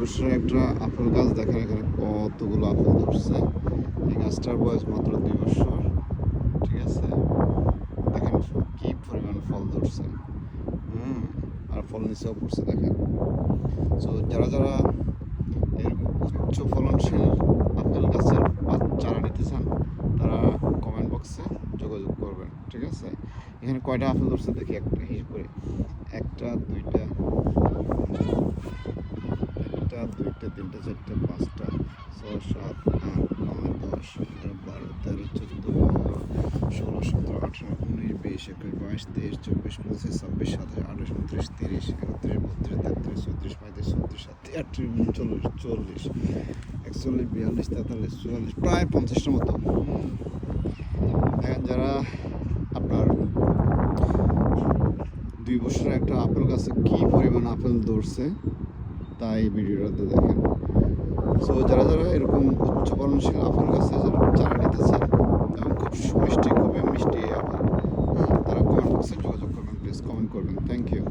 বছরের একটা আপেল গাছ দেখেন এখানে কতগুলো আপেল ধরছে। এই গাছটার বয়স মাত্র দুই বছর, ঠিক আছে? দেখেন কি পরিমাণ ফল ধরছে। হুম, আর ফল নিচেও পড়ছে, দেখেন। সো যারা যারা এরকম উচ্চ ফলনশীল আপেল গাছের চারা নিতে চান, তারা কমেন্ট বক্সে যোগাযোগ করবেন, ঠিক আছে? এখানে কয়টা আপেল ধরছে দেখি একটা হিসেব করে। একটা, দুইটা একটা দুইটা তিনটা, চারটা, পাঁচটা ছয় সাত, আট, নয়, দশ, এগারো, বারো, তেরো, চোদ্দ, পনেরো, ষোলো, সতেরো, আঠারো, উনিশ, বিশ, একুশ, বাইশ, তেইশ, চব্বিশ, পঁচিশ, ছাব্বিশ, সাতাশ, আঠাশ, উনত্রিশ, তিরিশ, একত্রিশ, বত্রিশ, তেত্রিশ, চৌত্রিশ, পঁয়ত্রিশ, ছত্রিশ, সাতত্রিশ, আটত্রিশ, উনচল্লিশ, চল্লিশ, একচল্লিশ, বিয়াল্লিশ, তেতাল্লিশ, চুয়াল্লিশ, প্রায় পঞ্চাশটার মতো। এখন যারা আপনার দুই বছরের একটা আপেল গাছে কি পরিমাণ আপেল ধরছে তাই ভিডিওটাতে দেখেন। সো যারা যারা এরকম উচ্চ ফলনশীল আপেল গাছে চারা নিতে চান এবং খুব মিষ্টি, খুবই মিষ্টি আপেল, তারা কমেন্ট বক্সে যোগাযোগ করবেন প্লিজ কমেন্ট করবেন। Thank you